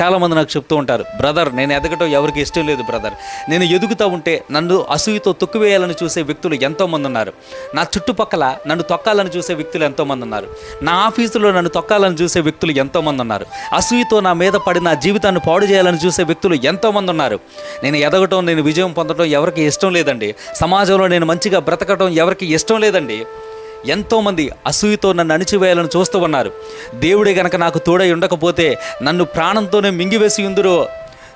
చాలామంది నాకు చెప్తూ ఉంటారు బ్రదర్ నేను ఎదగటం ఎవరికి ఇష్టం లేదు బ్రదర్. నేను ఎదుగుతూ ఉంటే నన్ను అసూయతో తొక్కువేయాలని చూసే వ్యక్తులు ఎంతోమంది ఉన్నారు. నా చుట్టుపక్కల నన్ను తొక్కాలని చూసే వ్యక్తులు ఎంతోమంది ఉన్నారు. నా ఆఫీసులో నన్ను తొక్కాలని చూసే వ్యక్తులు ఎంతోమంది ఉన్నారు. అసూయతో నా మీద పడి నా జీవితాన్ని పాడు చేయాలని చూసే వ్యక్తులు ఎంతోమంది ఉన్నారు. నేను ఎదగటం నేను విజయం పొందడం ఎవరికి ఇష్టం లేదండి. సమాజంలో నేను మంచిగా బ్రతకటం ఎవరికి ఇష్టం లేదండి. ఎంతోమంది అసూయతో నన్ను అణిచివేయాలని చూస్తూ ఉన్నారు. దేవుడే గనక నాకు తోడై ఉండకపోతే నన్ను ప్రాణంతోనే మింగివేసి ఉందిరో?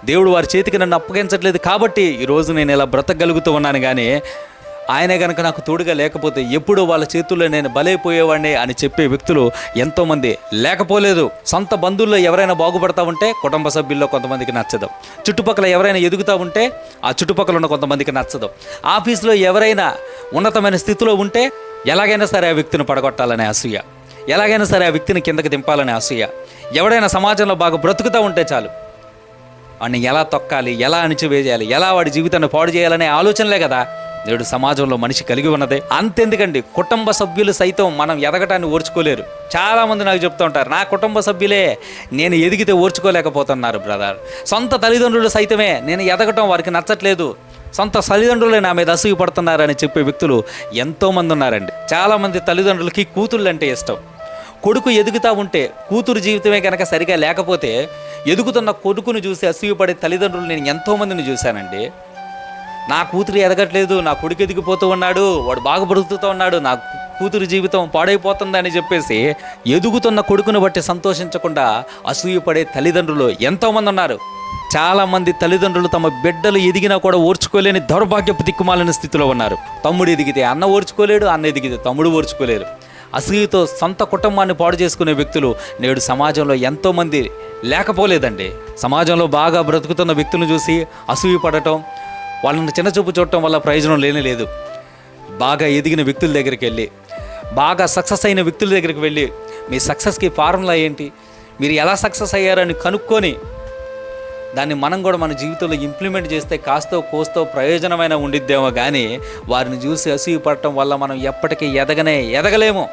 దేవుడు వారి చేతికి నన్ను అప్పగించట్లేదు కాబట్టి ఈరోజు నేను ఇలా బ్రతకగలుగుతూ ఉన్నాను కానీ ఆయన గనక నాకు తోడుగా లేకపోతే ఎప్పుడూ వాళ్ళ చేతుల్లో నేను బలైపోయేవాడిని అని చెప్పే వ్యక్తులు ఎంతోమంది లేకపోలేదు. సొంత బంధువుల్లో ఎవరైనా బాగుపడతా ఉంటే కుటుంబ సభ్యుల్లో కొంతమందికి నచ్చదు. చుట్టుపక్కల ఎవరైనా ఎదుగుతూ ఉంటే ఆ చుట్టుపక్కల ఉన్న కొంతమందికి నచ్చదు. ఆఫీస్లో ఎవరైనా ఉన్నతమైన స్థితిలో ఉంటే ఎలాగైనా సరే ఆ వ్యక్తిని పడగొట్టాలనే అసూయ. ఎలాగైనా సరే ఆ వ్యక్తిని కిందకి దింపాలనే అసూయ. ఎవడైనా సమాజంలో బాగా బ్రతుకుతూ ఉంటే చాలు. వాడిని ఎలా తొక్కాలి ఎలా అణిచివేయాలి ఎలా వాడి జీవితాన్ని పాడు చేయాలనే ఆలోచనలే కదా. నేడు సమాజంలో మనిషి కలిగి ఉన్నదే. అంతెందుకండి కుటుంబ సభ్యులు సైతం మనం ఎదగటాన్ని ఓర్చుకోలేరు. చాలామంది నాకు చెప్తూ ఉంటారు నా కుటుంబ సభ్యులే నేను ఎదిగితే ఓర్చుకోలేకపోతున్నారు బ్రదర్. సొంత తల్లిదండ్రులు సైతమే నేను ఎదగటం వారికి నచ్చట్లేదు. సొంత తల్లిదండ్రులే నా మీద అసూయ పడుతున్నారని చెప్పే వ్యక్తులు ఎంతోమంది ఉన్నారండి. చాలామంది తల్లిదండ్రులకి కూతుళ్ళు అంటే ఇష్టం. కొడుకు ఎదుగుతూ ఉంటే కూతురు జీవితమే కనుక సరిగా లేకపోతే ఎదుగుతున్న కొడుకును చూసి అసూయపడే తల్లిదండ్రులు నేను ఎంతోమందిని చూశానండి. నా కూతురు ఎదగట్లేదు నా కొడుకు ఎదిగిపోతూ ఉన్నాడు వాడు బాగా బ్రతుకుతూ ఉన్నాడు నా కూతురు జీవితం పాడైపోతుందని చెప్పేసి ఎదుగుతున్న కొడుకును బట్టి సంతోషించకుండా అసూయపడే తల్లిదండ్రులు ఎంతోమంది ఉన్నారు. చాలామంది తల్లిదండ్రులు తమ బిడ్డలు ఎదిగినా కూడా ఓర్చుకోలేని దౌర్భాగ్యపు దిక్కుమాలిన స్థితిలో ఉన్నారు. తమ్ముడు ఎదిగితే అన్న ఓర్చుకోలేడు అన్న ఎదిగితే తమ్ముడు ఓర్చుకోలేరు. అసూయతో సొంత కుటుంబాన్ని పాడు చేసుకునే వ్యక్తులు నేడు సమాజంలో ఎంతోమంది లేకపోలేదండి. సమాజంలో బాగా బ్రతుకుతున్న వ్యక్తులను చూసి అసూయ పడటం వాళ్ళని చిన్నచూపు చూడటం వల్ల ప్రయోజనం లేనే లేదు. బాగా ఎదిగిన వ్యక్తుల దగ్గరికి వెళ్ళి బాగా సక్సెస్ అయిన వ్యక్తుల దగ్గరికి వెళ్ళి మీ సక్సెస్కి ఫార్ములా ఏంటి? మీరు ఎలా సక్సెస్ అయ్యారని కనుక్కొని దాన్ని మనం కూడా మన జీవితంలో ఇంప్లిమెంట్ చేస్తే కాస్తో కోస్తో ప్రయోజనమైన ఉండిద్దేమో కానీ వారిని చూసి అసూయపడటం వల్ల మనం ఎప్పటికీ ఎదగనే ఎదగలేము.